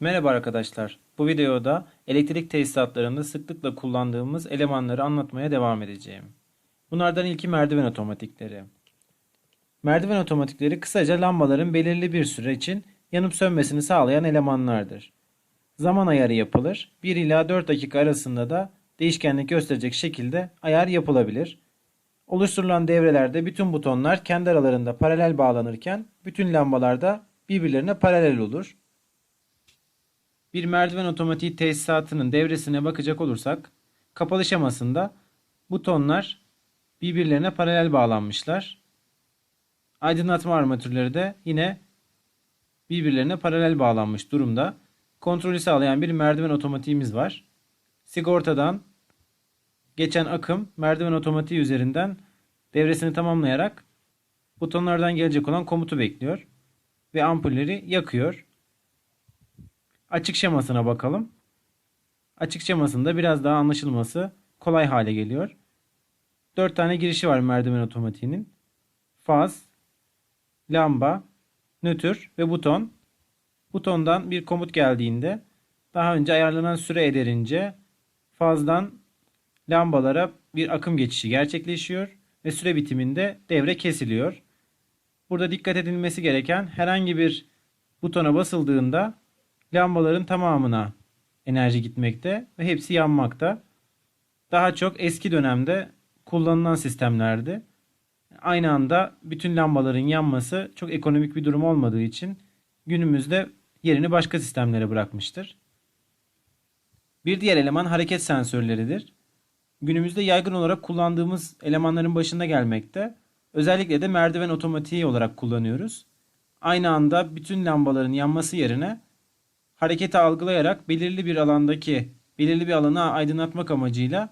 Merhaba arkadaşlar. Bu videoda elektrik tesisatlarında sıklıkla kullandığımız elemanları anlatmaya devam edeceğim. Bunlardan ilki merdiven otomatikleri. Merdiven otomatikleri kısaca lambaların belirli bir süre için yanıp sönmesini sağlayan elemanlardır. Zaman ayarı yapılır. 1 ila 4 dakika arasında da değişkenlik gösterecek şekilde ayar yapılabilir. Oluşturulan devrelerde bütün butonlar kendi aralarında paralel bağlanırken bütün lambalar da birbirlerine paralel olur. Bir merdiven otomatiği tesisatının devresine bakacak olursak kapalı şemasında butonlar birbirlerine paralel bağlanmışlar. Aydınlatma armatürleri de yine birbirlerine paralel bağlanmış durumda. Kontrolü sağlayan bir merdiven otomatiğimiz var. Sigortadan geçen akım merdiven otomatiği üzerinden devresini tamamlayarak butonlardan gelecek olan komutu bekliyor ve ampulleri yakıyor. Açık şemasına bakalım. Açık şemasında biraz daha anlaşılması kolay hale geliyor. 4 tane girişi var merdiven otomatiğinin. Faz, lamba, nötr ve buton. Butondan bir komut geldiğinde daha önce ayarlanan süre ederince fazdan lambalara bir akım geçişi gerçekleşiyor ve süre bitiminde devre kesiliyor. Burada dikkat edilmesi gereken herhangi bir butona basıldığında lambaların tamamına enerji gitmekte ve hepsi yanmakta. Daha çok eski dönemde kullanılan sistemlerdi. Aynı anda bütün lambaların yanması çok ekonomik bir durum olmadığı için günümüzde yerini başka sistemlere bırakmıştır. Bir diğer eleman hareket sensörleridir. Günümüzde yaygın olarak kullandığımız elemanların başında gelmekte. Özellikle de merdiven otomatiği olarak kullanıyoruz. Aynı anda bütün lambaların yanması yerine hareketi algılayarak belirli bir alandaki belirli bir alanı aydınlatmak amacıyla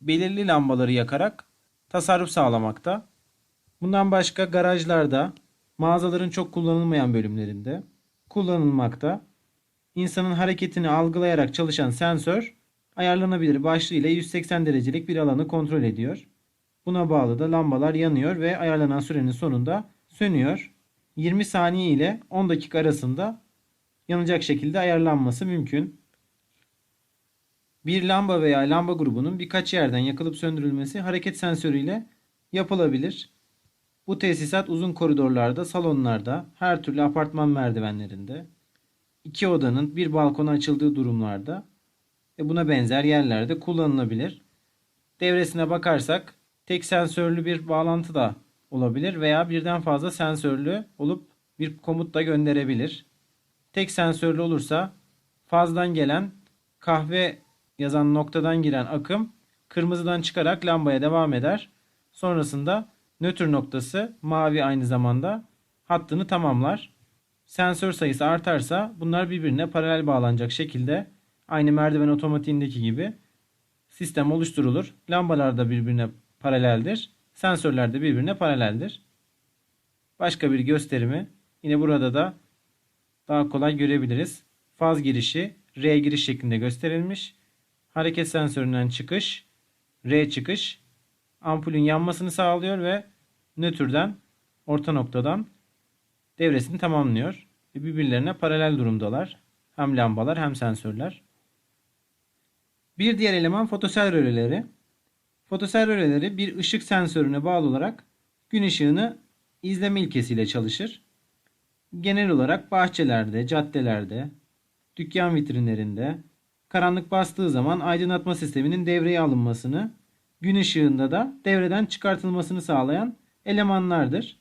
belirli lambaları yakarak tasarruf sağlamakta. Bundan başka garajlarda, mağazaların çok kullanılmayan bölümlerinde kullanılmakta. İnsanın hareketini algılayarak çalışan sensör ayarlanabilir başlığıyla 180 derecelik bir alanı kontrol ediyor. Buna bağlı da lambalar yanıyor ve ayarlanan sürenin sonunda sönüyor. 20 saniye ile 10 dakika arasında yanacak şekilde ayarlanması mümkün. Bir lamba veya lamba grubunun birkaç yerden yakılıp söndürülmesi hareket sensörüyle yapılabilir. Bu tesisat uzun koridorlarda, salonlarda, her türlü apartman merdivenlerinde, iki odanın bir balkona açıldığı durumlarda ve buna benzer yerlerde kullanılabilir. Devresine bakarsak tek sensörlü bir bağlantı da olabilir veya birden fazla sensörlü olup bir komut da gönderebilir. Tek sensörlü olursa fazdan gelen kahve yazan noktadan giren akım kırmızıdan çıkarak lambaya devam eder. Sonrasında nötr noktası mavi aynı zamanda hattını tamamlar. Sensör sayısı artarsa bunlar birbirine paralel bağlanacak şekilde aynı merdiven otomatiğindeki gibi sistem oluşturulur. Lambalar da birbirine paraleldir. Sensörler de birbirine paraleldir. Başka bir gösterimi yine burada da daha kolay görebiliriz. Faz girişi R giriş şeklinde gösterilmiş. Hareket sensöründen çıkış, R çıkış ampulün yanmasını sağlıyor ve nötrden orta noktadan devresini tamamlıyor. Birbirlerine paralel durumdalar. Hem lambalar hem sensörler. Bir diğer eleman fotosel röleleri. Fotosel röleleri bir ışık sensörüne bağlı olarak gün ışığını izleme ilkesiyle çalışır. Genel olarak bahçelerde, caddelerde, dükkan vitrinlerinde karanlık bastığı zaman aydınlatma sisteminin devreye alınmasını, gün ışığında da devreden çıkartılmasını sağlayan elemanlardır.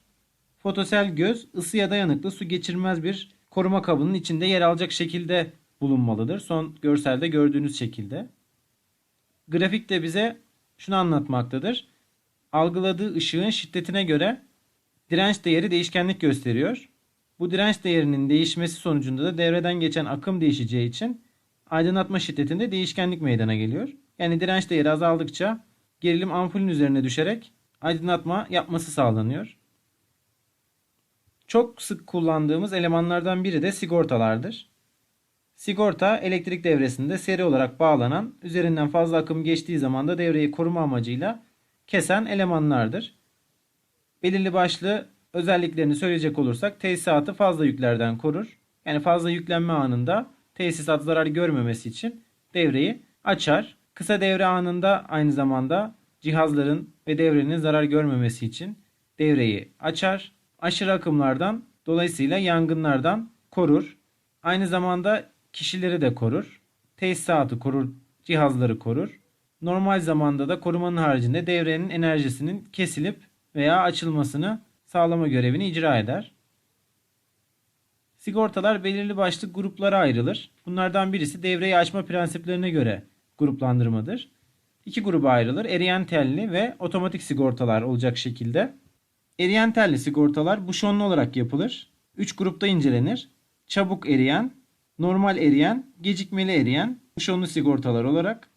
Fotosel göz ısıya dayanıklı su geçirmez bir koruma kabının içinde yer alacak şekilde bulunmalıdır. Son görselde gördüğünüz şekilde. Grafik de bize şunu anlatmaktadır. Algıladığı ışığın şiddetine göre direnç değeri değişkenlik gösteriyor. Bu direnç değerinin değişmesi sonucunda da devreden geçen akım değişeceği için aydınlatma şiddetinde değişkenlik meydana geliyor. Yani direnç değeri azaldıkça gerilim ampulün üzerine düşerek aydınlatma yapması sağlanıyor. Çok sık kullandığımız elemanlardan biri de sigortalardır. Sigorta elektrik devresinde seri olarak bağlanan, üzerinden fazla akım geçtiği zaman da devreyi koruma amacıyla kesen elemanlardır. Belirli başlı özelliklerini söyleyecek olursak tesisatı fazla yüklerden korur. Yani fazla yüklenme anında tesisat zarar görmemesi için devreyi açar. Kısa devre anında aynı zamanda cihazların ve devrenin zarar görmemesi için devreyi açar. Aşırı akımlardan dolayısıyla yangınlardan korur. Aynı zamanda kişileri de korur. Tesisatı korur, cihazları korur. Normal zamanda da korumanın haricinde devrenin enerjisinin kesilip veya açılmasını sağlama görevini icra eder. Sigortalar belirli başlı gruplara ayrılır. Bunlardan birisi devreyi açma prensiplerine göre gruplandırmadır. İki gruba ayrılır. Eriyen telli ve otomatik sigortalar olacak şekilde. Eriyen telli sigortalar buşonlu olarak yapılır. Üç grupta incelenir. Çabuk eriyen, normal eriyen, gecikmeli eriyen, buşonlu sigortalar olarak.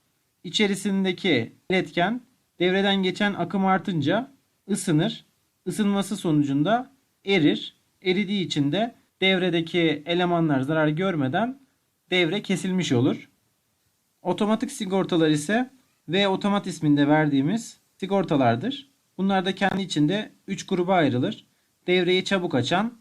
İçerisindeki iletken devreden geçen akım artınca ısınır. Isınması sonucunda erir. Eridiği için de devredeki elemanlar zarar görmeden devre kesilmiş olur. Otomatik sigortalar ise V otomat isminde verdiğimiz sigortalardır. Bunlar da kendi içinde 3 gruba ayrılır. Devreyi çabuk açan,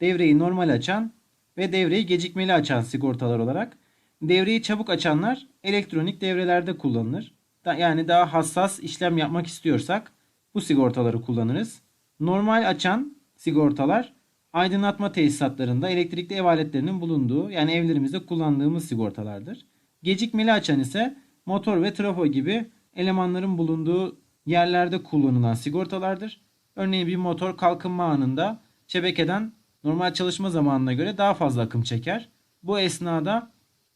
devreyi normal açan ve devreyi gecikmeli açan sigortalar olarak. Devreyi çabuk açanlar elektronik devrelerde kullanılır. Yani daha hassas işlem yapmak istiyorsak bu sigortaları kullanırız. Normal açan sigortalar aydınlatma tesisatlarında elektrikli ev aletlerinin bulunduğu yani evlerimizde kullandığımız sigortalardır. Gecikmeli açan ise motor ve trafo gibi elemanların bulunduğu yerlerde kullanılan sigortalardır. Örneğin bir motor kalkınma anında şebekeden normal çalışma zamanına göre daha fazla akım çeker. Bu esnada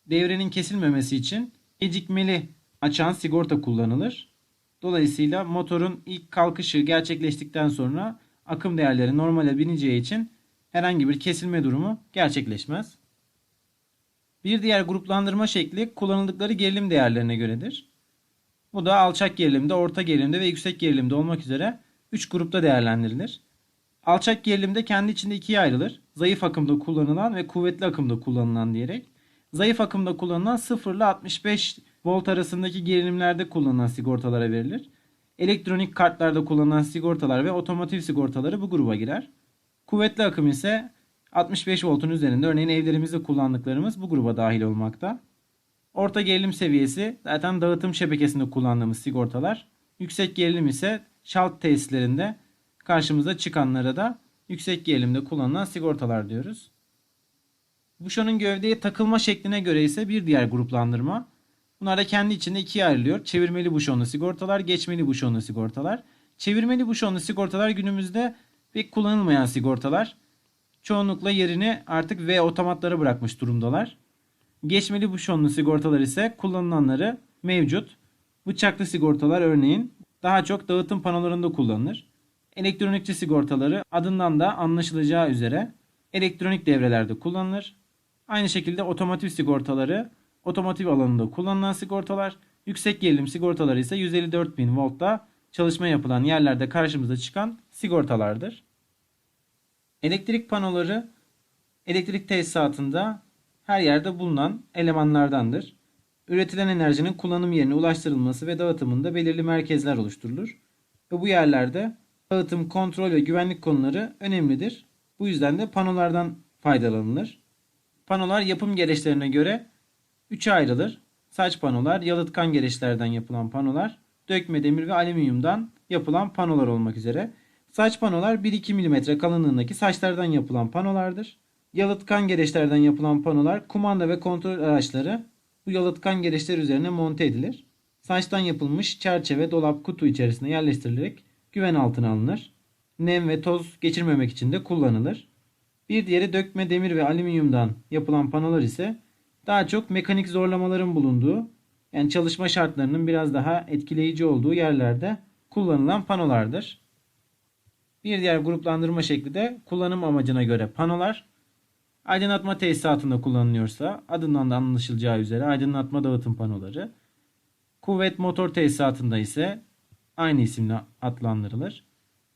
devrenin kesilmemesi için gecikmeli açan sigorta kullanılır. Dolayısıyla motorun ilk kalkışı gerçekleştikten sonra akım değerleri normale bineceği için herhangi bir kesilme durumu gerçekleşmez. Bir diğer gruplandırma şekli kullanıldıkları gerilim değerlerine göredir. Bu da alçak gerilimde, orta gerilimde ve yüksek gerilimde olmak üzere 3 grupta değerlendirilir. Alçak gerilimde kendi içinde ikiye ayrılır. Zayıf akımda kullanılan ve kuvvetli akımda kullanılan diyerek. Zayıf akımda kullanılan 0 ile 65 volt arasındaki gerilimlerde kullanılan sigortalara verilir. Elektronik kartlarda kullanılan sigortalar ve otomotiv sigortaları bu gruba girer. Kuvvetli akım ise 65 voltun üzerinde örneğin evlerimizde kullandıklarımız bu gruba dahil olmakta. Orta gerilim seviyesi zaten dağıtım şebekesinde kullandığımız sigortalar. Yüksek gerilim ise şalt tesislerinde karşımıza çıkanlara da yüksek gerilimde kullanılan sigortalar diyoruz. Buşonun gövdeye takılma şekline göre ise bir diğer gruplandırma. Bunlar da kendi içinde ikiye ayrılıyor. Çevirmeli buşonlu sigortalar, geçmeli buşonlu sigortalar. Çevirmeli buşonlu sigortalar günümüzde pek kullanılmayan sigortalar. Çoğunlukla yerini artık V otomatlara bırakmış durumdalar. Geçmeli buşonlu sigortalar ise kullanılanları mevcut. Bıçaklı sigortalar örneğin daha çok dağıtım panolarında kullanılır. Elektronikçi sigortaları adından da anlaşılacağı üzere elektronik devrelerde kullanılır. Aynı şekilde otomotiv sigortaları otomotiv alanında kullanılan sigortalar, yüksek gerilim sigortaları ise 154.000 voltta çalışma yapılan yerlerde karşımıza çıkan sigortalardır. Elektrik panoları elektrik tesisatında her yerde bulunan elemanlardandır. Üretilen enerjinin kullanım yerine ulaştırılması ve dağıtımında belirli merkezler oluşturulur. Ve bu yerlerde dağıtım, kontrol ve güvenlik konuları önemlidir. Bu yüzden de panolardan faydalanılır. Panolar yapım gereçlerine göre 3'e ayrılır. Saç panolar, yalıtkan gereçlerden yapılan panolar, dökme demir ve alüminyumdan yapılan panolar olmak üzere. Saç panolar 1-2 mm kalınlığındaki saçlardan yapılan panolardır. Yalıtkan gereçlerden yapılan panolar kumanda ve kontrol araçları bu yalıtkan gereçler üzerine monte edilir. Saçtan yapılmış çerçeve, dolap, kutu içerisine yerleştirilerek güven altına alınır. Nem ve toz geçirmemek için de kullanılır. Bir diğeri dökme demir ve alüminyumdan yapılan panolar ise daha çok mekanik zorlamaların bulunduğu yani çalışma şartlarının biraz daha etkileyici olduğu yerlerde kullanılan panolardır. Bir diğer gruplandırma şekli de kullanım amacına göre panolar. Aydınlatma tesisatında kullanılıyorsa adından da anlaşılacağı üzere aydınlatma dağıtım panoları. Kuvvet motor tesisatında ise aynı isimle adlandırılır.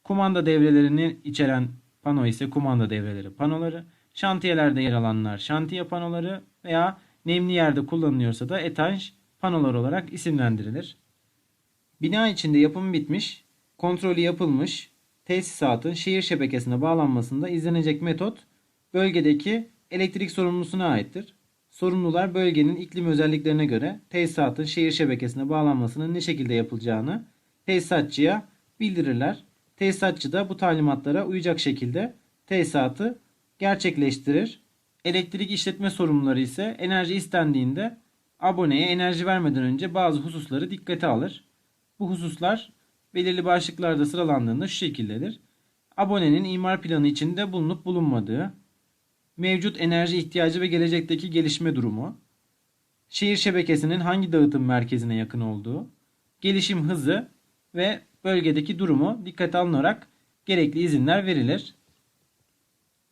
Kumanda devrelerini içeren pano ise kumanda devreleri panoları. Şantiyelerde yer alanlar şantiye panoları veya nemli yerde kullanılıyorsa da etanj panolar olarak isimlendirilir. Bina içinde yapımı bitmiş, kontrolü yapılmış tesisatın şehir şebekesine bağlanmasında izlenecek metot bölgedeki elektrik sorumlusuna aittir. sorumlular bölgenin iklim özelliklerine göre tesisatın şehir şebekesine bağlanmasının ne şekilde yapılacağını tesisatçıya bildirirler. Tesisatçı da bu talimatlara uyacak şekilde tesisatı gerçekleştirir. Elektrik işletme sorumluları ise enerji istendiğinde aboneye enerji vermeden önce bazı hususları dikkate alır. Bu hususlar belirli başlıklarda sıralandığında şu şekildedir. Abonenin imar planı içinde bulunup bulunmadığı, mevcut enerji ihtiyacı ve gelecekteki gelişme durumu, şehir şebekesinin hangi dağıtım merkezine yakın olduğu, gelişim hızı ve bölgedeki durumu dikkate alınarak gerekli izinler verilir.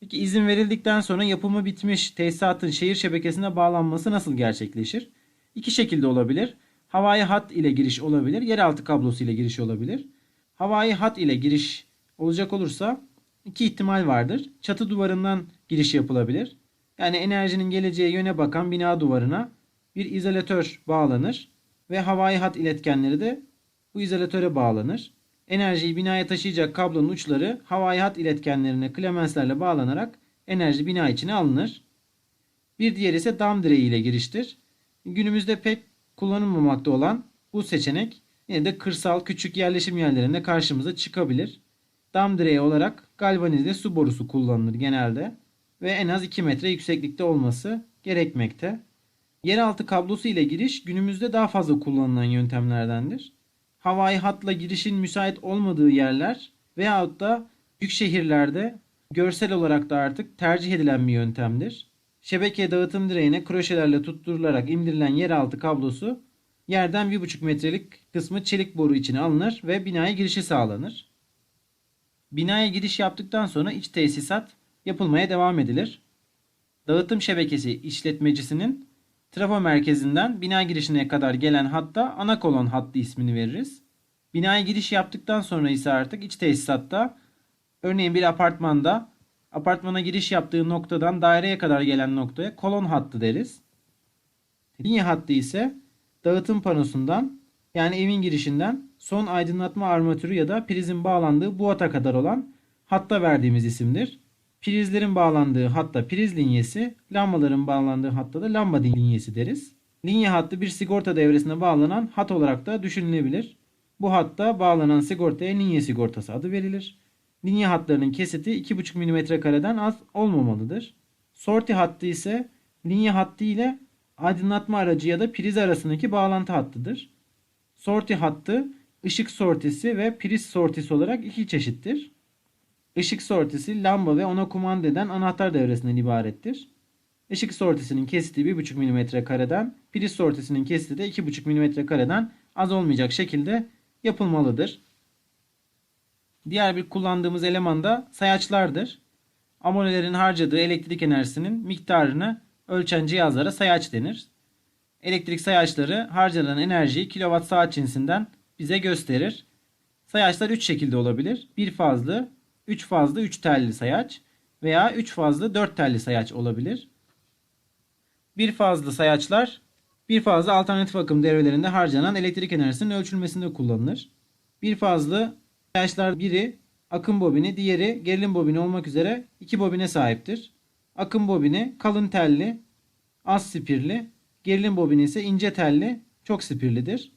Peki izin verildikten sonra yapımı bitmiş tesisatın şehir şebekesine bağlanması nasıl gerçekleşir? İki şekilde olabilir. Havai hat ile giriş olabilir, yeraltı kablosu ile giriş olabilir. Havai hat ile giriş olacak olursa iki ihtimal vardır. Çatı duvarından giriş yapılabilir. Yani enerjinin geleceği yöne bakan bina duvarına bir izolatör bağlanır ve havai hat iletkenleri de bu izolatöre bağlanır. Enerjiyi binaya taşıyacak kablonun uçları havai hat iletkenlerine klemenslerle bağlanarak enerji bina içine alınır. Bir diğeri ise dam direği ile giriştir. Günümüzde pek kullanılmamakta olan bu seçenek yine de kırsal küçük yerleşim yerlerinde karşımıza çıkabilir. Dam direği olarak galvanize su borusu kullanılır genelde ve en az 2 metre yükseklikte olması gerekmekte. Yeraltı kablosu ile giriş günümüzde daha fazla kullanılan yöntemlerdendir. Havai hatla girişin müsait olmadığı yerler veyahut da büyük şehirlerde görsel olarak da artık tercih edilen bir yöntemdir. Şebeke dağıtım direğine kroşelerle tutturularak indirilen yeraltı kablosu yerden 1,5 metrelik kısmı çelik boru içine alınır ve binaya girişi sağlanır. Binaya giriş yaptıktan sonra iç tesisat yapılmaya devam edilir. Dağıtım şebekesi işletmecisinin trafo merkezinden bina girişine kadar gelen hatta ana kolon hattı ismini veririz. Binaya giriş yaptıktan sonra ise artık iç tesisatta örneğin bir apartmanda apartmana giriş yaptığı noktadan daireye kadar gelen noktaya kolon hattı deriz. Linye hattı ise dağıtım panosundan yani evin girişinden son aydınlatma armatürü ya da prizin bağlandığı bu hata kadar olan hatta verdiğimiz isimdir. Prizlerin bağlandığı hatta priz linyesi, lambaların bağlandığı hatta da lamba linyesi deriz. Linye hattı bir sigorta devresine bağlanan hat olarak da düşünülebilir. Bu hatta bağlanan sigortaya linye sigortası adı verilir. Linye hatlarının kesiti 2,5 mm kareden az olmamalıdır. Sorti hattı ise linye hattı ile aydınlatma aracı ya da priz arasındaki bağlantı hattıdır. Sorti hattı ışık sortisi ve priz sortisi olarak iki çeşittir. Işık sortisi lamba ve ona kumanda eden anahtar devresinden ibarettir. Işık sortisinin kesiti 1,5 mm kareden, priz sortisinin kesiti de 2,5 mm kareden az olmayacak şekilde yapılmalıdır. Diğer bir kullandığımız eleman da sayaçlardır. Abonelerin harcadığı elektrik enerjisinin miktarını ölçen cihazlara sayaç denir. Elektrik sayaçları harcanan enerjiyi kilowatt saat cinsinden bize gösterir. Sayaçlar 3 şekilde olabilir. Bir fazlı, 3 fazlı 3 telli sayaç veya 3 fazlı 4 telli sayaç olabilir. Bir fazlı sayaçlar bir fazla alternatif akım devrelerinde harcanan elektrik enerjisinin ölçülmesinde kullanılır. Bir fazlı sayaçlar biri akım bobini, diğeri gerilim bobini olmak üzere iki bobine sahiptir. Akım bobini kalın telli, az spirli, gerilim bobini ise ince telli, çok spirlidir.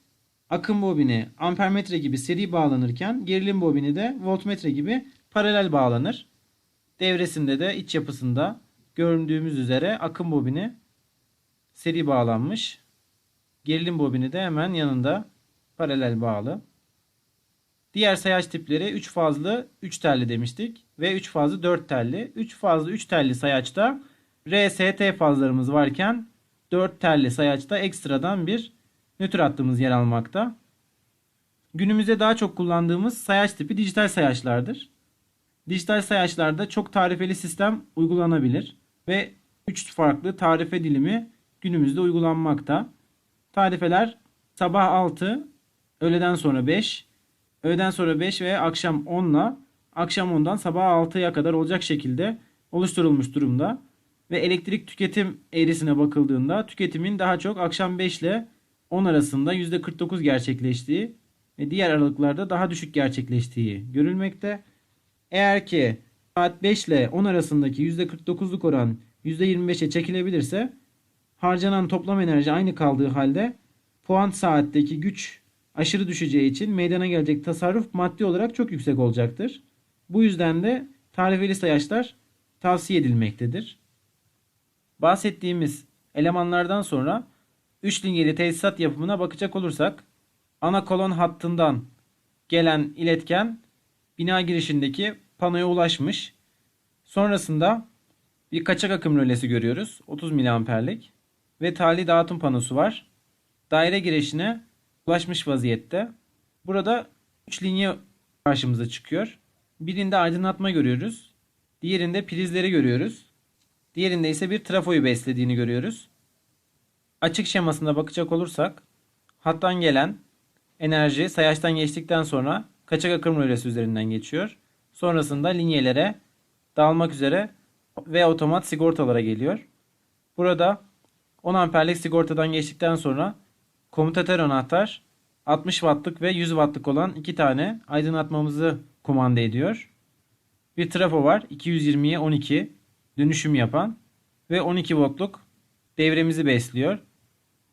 Akım bobini ampermetre gibi seri bağlanırken gerilim bobini de voltmetre gibi paralel bağlanır. Devresinde de iç yapısında göründüğümüz üzere akım bobini seri bağlanmış. Gerilim bobini de hemen yanında paralel bağlı. Diğer sayaç tipleri 3 fazlı 3 telli demiştik ve 3 fazlı 4 telli. 3 fazlı 3 telli sayaçta RST fazlarımız varken 4 telli sayaçta ekstradan bir nötr hattımız yer almakta. Günümüzde daha çok kullandığımız sayaç tipi dijital sayaçlardır. Dijital sayaçlarda çok tarifeli sistem uygulanabilir ve 3 farklı tarife dilimi günümüzde uygulanmakta. Tarifeler sabah 6, öğleden sonra 5, öğleden sonra 5 ve akşam 10 ile akşam 10'dan sabah 6'ya kadar olacak şekilde oluşturulmuş durumda. Ve elektrik tüketim eğrisine bakıldığında tüketimin daha çok akşam 5 ile 10 arasında %49 gerçekleştiği ve diğer aralıklarda daha düşük gerçekleştiği görülmekte. Eğer ki saat 5 ile 10 arasındaki %49'luk oran %25'e çekilebilirse harcanan toplam enerji aynı kaldığı halde puan saatteki güç aşırı düşeceği için meydana gelecek tasarruf maddi olarak çok yüksek olacaktır. Bu yüzden de tarifeli sayaçlar tavsiye edilmektedir. Bahsettiğimiz elemanlardan sonra 3 linyeli tesisat yapımına bakacak olursak ana kolon hattından gelen iletken bina girişindeki panoya ulaşmış. Sonrasında bir kaçak akım rölesi görüyoruz. 30 miliamperlik ve tali dağıtım panosu var. Daire girişine ulaşmış vaziyette. Burada 3 linye karşımıza çıkıyor. Birinde aydınlatma görüyoruz. Diğerinde prizleri görüyoruz. Diğerinde ise bir trafoyu beslediğini görüyoruz. Açık şemasına bakacak olursak hattan gelen enerji sayaçtan geçtikten sonra kaçak akım rölesi üzerinden geçiyor. Sonrasında linyelere dağılmak üzere ve otomat sigortalara geliyor. Burada 10 amperlik sigortadan geçtikten sonra komutatör anahtar 60 wattlık ve 100 wattlık olan iki tane aydınlatmamızı kumanda ediyor. Bir trafo var 220'ye 12 dönüşüm yapan ve 12 voltluk devremizi besliyor.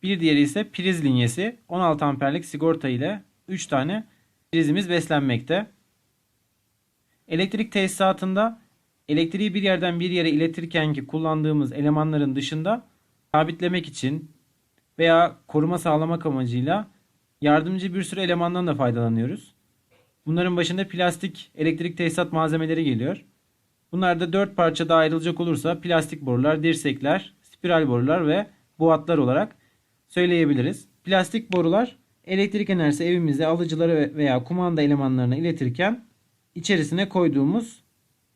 Bir diğeri ise priz linyesi 16 amperlik sigorta ile 3 tane prizimiz beslenmekte. Elektrik tesisatında elektriği bir yerden bir yere iletirken ki kullandığımız elemanların dışında sabitlemek için veya koruma sağlamak amacıyla yardımcı bir sürü elemandan da faydalanıyoruz. Bunların başında plastik elektrik tesisat malzemeleri geliyor. Bunlar da dört parçada ayrılacak olursa plastik borular, dirsekler, spiral borular ve buatlar olarak söyleyebiliriz. Plastik borular elektrik enerjisi evimize alıcıları veya kumanda elemanlarına iletirken içerisine koyduğumuz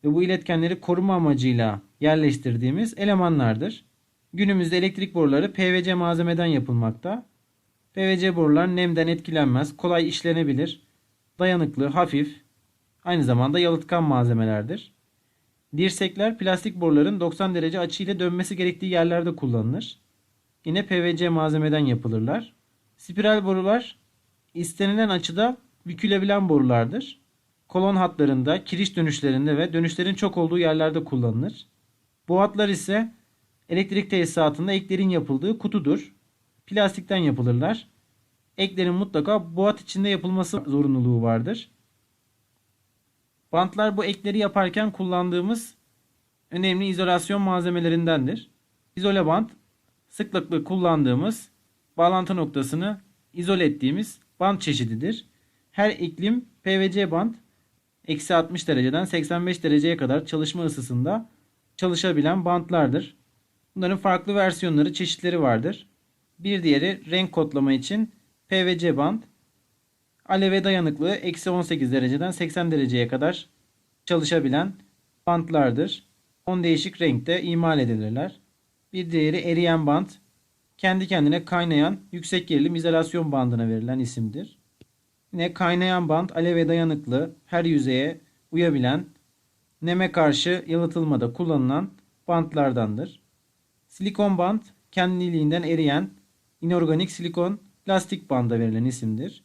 ve bu iletkenleri koruma amacıyla yerleştirdiğimiz elemanlardır. Günümüzde elektrik boruları PVC malzemeden yapılmakta. PVC borular nemden etkilenmez, kolay işlenebilir, dayanıklı, hafif, aynı zamanda yalıtkan malzemelerdir. Dirsekler plastik boruların 90 derece açı ile dönmesi gerektiği yerlerde kullanılır. Yine PVC malzemeden yapılırlar. Spiral borular istenilen açıda bükülebilen borulardır. Kolon hatlarında, kiriş dönüşlerinde ve dönüşlerin çok olduğu yerlerde kullanılır. Bu hatlar ise elektrik tesisatında eklerin yapıldığı kutudur. Plastikten yapılırlar. Eklerin mutlaka bu içinde yapılması zorunluluğu vardır. Bantlar bu ekleri yaparken kullandığımız önemli izolasyon malzemelerindendir. İzole bant sıklıkla kullandığımız bağlantı noktasını izole ettiğimiz bant çeşididir. Her iklim PVC bant eksi 60 dereceden 85 dereceye kadar çalışma ısısında çalışabilen bantlardır. Bunların farklı versiyonları, çeşitleri vardır. Bir diğeri renk kodlama için PVC bant. Aleve dayanıklı eksi 18 dereceden 80 dereceye kadar çalışabilen bantlardır. 10 değişik renkte imal edilirler. Bir diğeri eriyen bant. Kendi kendine kaynayan yüksek gerilim izolasyon bandına verilen isimdir. Yine kaynayan bant aleve dayanıklı, her yüzeye uyabilen, neme karşı yalıtılmada kullanılan bantlardandır. Silikon bant kendiliğinden eriyen inorganik silikon plastik banda verilen isimdir.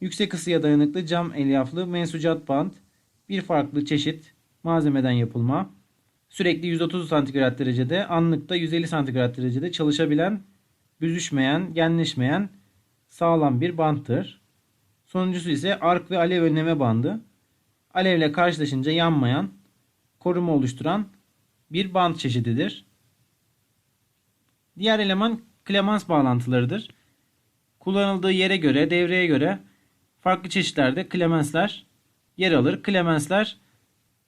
Yüksek ısıya dayanıklı cam elyaflı mensucat bant bir farklı çeşit malzemeden yapılma. Sürekli 130 santigrat derecede anlıkta 150 santigrat derecede çalışabilen, büzüşmeyen, genleşmeyen sağlam bir banttır. Sonuncusu ise ark ve alev önleme bandı. Alevle karşılaşınca yanmayan, koruma oluşturan bir bant çeşididir. Diğer eleman klemans bağlantılarıdır. Kullanıldığı yere göre, devreye göre farklı çeşitlerde klemensler yer alır. Klemensler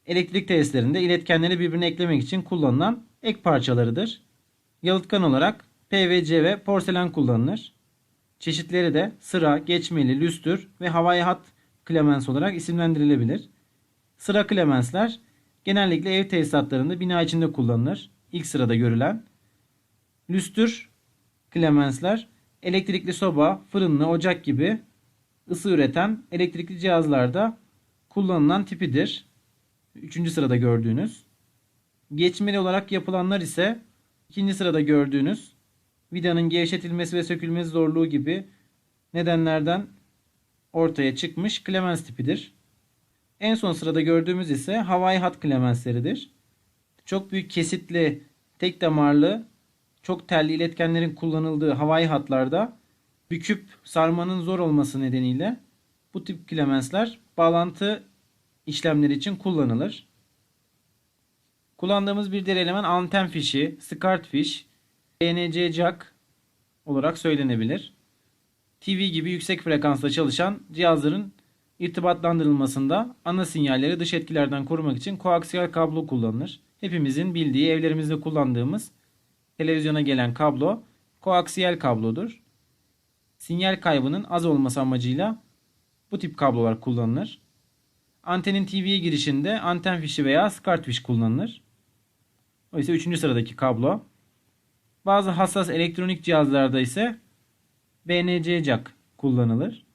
elektrik tesislerinde iletkenleri birbirine eklemek için kullanılan ek parçalarıdır. Yalıtkan olarak PVC ve porselen kullanılır. Çeşitleri de sıra, geçmeli, lüstür ve havai hat klemens olarak isimlendirilebilir. Sıra klemensler genellikle ev tesisatlarında bina içinde kullanılır. İlk sırada görülen. Lüstür klemensler elektrikli soba, fırınlı, ocak gibi ısı üreten elektrikli cihazlarda kullanılan tipidir. Üçüncü sırada gördüğünüz. Geçmeli olarak yapılanlar ise ikinci sırada gördüğünüz vidanın gevşetilmesi ve sökülmesi zorluğu gibi nedenlerden ortaya çıkmış klemens tipidir. En son sırada gördüğümüz ise havai hat klemensleridir. Çok büyük kesitli, tek damarlı, çok telli iletkenlerin kullanıldığı havai hatlarda büküp sarmanın zor olması nedeniyle bu tip klemensler bağlantı işlemleri için kullanılır. Kullandığımız bir diğer eleman anten fişi, SCART fiş, BNC jack olarak söylenebilir. TV gibi yüksek frekansla çalışan cihazların irtibatlandırılmasında ana sinyalleri dış etkilerden korumak için koaksiyel kablo kullanılır. Hepimizin bildiği evlerimizde kullandığımız televizyona gelen kablo koaksiyel kablodur. Sinyal kaybının az olması amacıyla bu tip kablolar kullanılır. Antenin TV'ye girişinde anten fişi veya SCART fiş kullanılır. O ise 3. sıradaki kablo. Bazı hassas elektronik cihazlarda ise BNC jack kullanılır.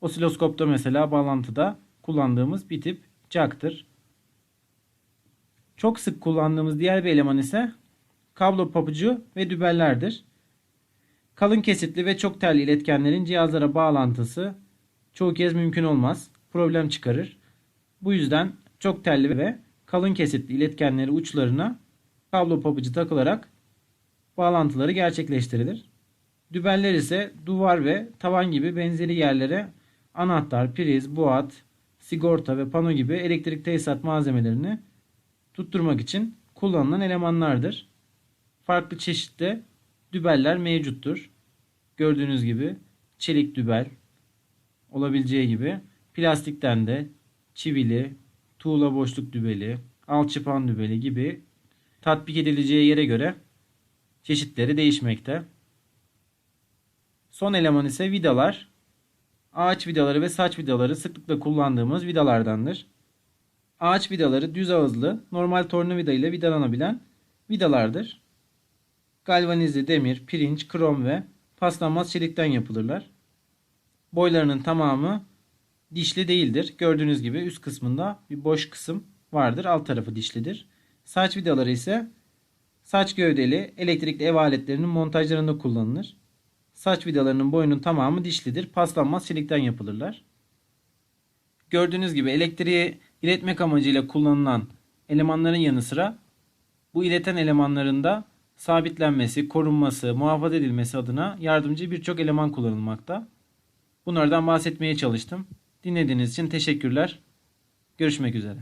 Osiloskopta mesela bağlantıda kullandığımız bir tip jacktır. Çok sık kullandığımız diğer bir eleman ise kablo pabucu ve dübellerdir. Kalın kesitli ve çok telli iletkenlerin cihazlara bağlantısı çoğu kez mümkün olmaz. Problem çıkarır. Bu yüzden çok telli ve kalın kesitli iletkenleri uçlarına kablo pabucu takılarak bağlantıları gerçekleştirilir. Dübeller ise duvar ve tavan gibi benzeri yerlere anahtar, priz, buat, sigorta ve pano gibi elektrik tesisat malzemelerini tutturmak için kullanılan elemanlardır. Farklı çeşitli dübeller mevcuttur. Gördüğünüz gibi çelik dübel olabileceği gibi plastikten de çivili, tuğla boşluk dübeli, alçıpan dübeli gibi tatbik edileceği yere göre çeşitleri değişmekte. Son eleman ise vidalar. Ağaç vidaları ve saç vidaları sıklıkla kullandığımız vidalardandır. Ağaç vidaları düz ağızlı, normal tornavida ile vidalanabilen vidalardır. Galvanizli demir, pirinç, krom ve paslanmaz çelikten yapılırlar. Boylarının tamamı dişli değildir. Gördüğünüz gibi üst kısmında bir boş kısım vardır. Alt tarafı dişlidir. Saç vidaları ise saç gövdeli elektrikli ev aletlerinin montajlarında kullanılır. Saç vidalarının boyunun tamamı dişlidir. Paslanmaz çelikten yapılırlar. Gördüğünüz gibi elektriği iletmek amacıyla kullanılan elemanların yanı sıra bu ileten elemanlarında sabitlenmesi, korunması, muhafaza edilmesi adına yardımcı birçok eleman kullanılmakta. Bunlardan bahsetmeye çalıştım. Dinlediğiniz için teşekkürler. Görüşmek üzere.